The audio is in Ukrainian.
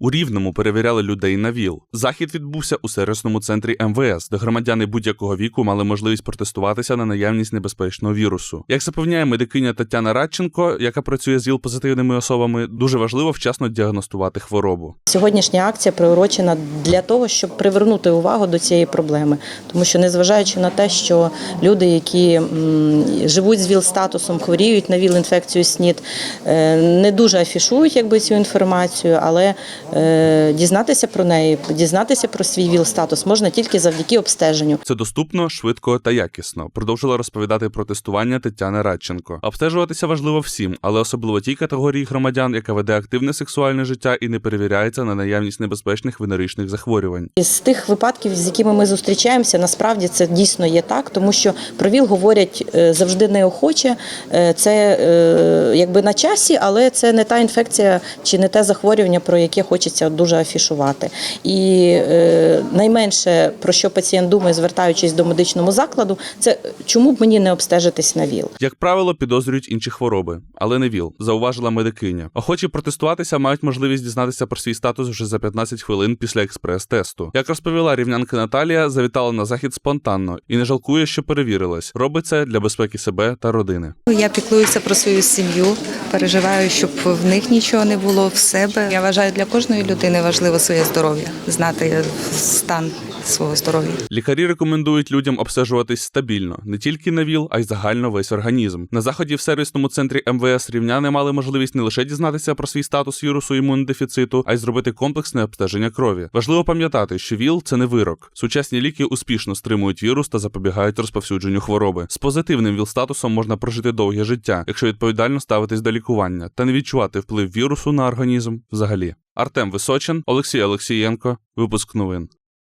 У Рівному перевіряли людей на ВІЛ. Захід відбувся у сервісному центрі МВС, де громадяни будь-якого віку мали можливість протестуватися на наявність небезпечного вірусу. Як запевняє медикиня Тетяна Радченко, яка працює з ВІЛ-позитивними особами, дуже важливо вчасно діагностувати хворобу. Сьогоднішня акція приурочена для того, щоб привернути увагу до цієї проблеми, тому що незважаючи на те, що люди, які живуть з ВІЛ-статусом, хворіють на ВІЛ-інфекцію СНІД, е, не дуже афішують якби цю інформацію, але дізнатися про неї, дізнатися про свій ВІЛ-статус можна тільки завдяки обстеженню. Це доступно, швидко та якісно. Продовжила розповідати про тестування Тетяна Радченко. Обстежуватися важливо всім, але особливо тій категорії громадян, яка веде активне сексуальне життя і не перевіряється на наявність небезпечних венеричних захворювань. З тих випадків, з якими ми зустрічаємося, насправді це дійсно є так, тому що про ВІЛ говорять е, завжди неохоче. Е, Це е, якби на часі, але це не та інфекція чи не те захворювання, про яке хочеться дуже афішувати. І е, найменше про що пацієнт думає, звертаючись до медичного закладу, це чому б мені не обстежитись на ВІЛ. Як правило, підозрюють інші хвороби, але не ВІЛ, зауважила медикиня. Охочі протестуватися мають можливість дізнатися про свій статус вже за 15 хвилин після експрес-тесту. Як розповіла рівнянка Наталія, завітала на захід спонтанно і не жалкує, що перевірилась. Робить це для безпеки себе та родини. Я піклуюся про свою сім'ю, переживаю, щоб в них нічого не було в себе. Я вважаю, для кожної людини важливо своє здоров'я, знати стан свого здоров'я. Лікарі рекомендують людям обстежуватись стабільно, не тільки на ВІЛ, а й загально весь організм. На заході в сервісному центрі МВС рівняни мали можливість не лише дізнатися про свій статус вірусу імунодефіциту, а й зробити комплексне обстеження крові. Важливо пам'ятати, що ВІЛ це не вирок. Сучасні ліки успішно стримують вірус та запобігають розповсюдженню хвороби. З позитивним ВІЛ-статусом можна прожити довге життя, якщо відповідально ставитись до лікування та не відчувати вплив вірусу на організм взагалі. Артем Височин, Олексій Олексієнко, випуск новин.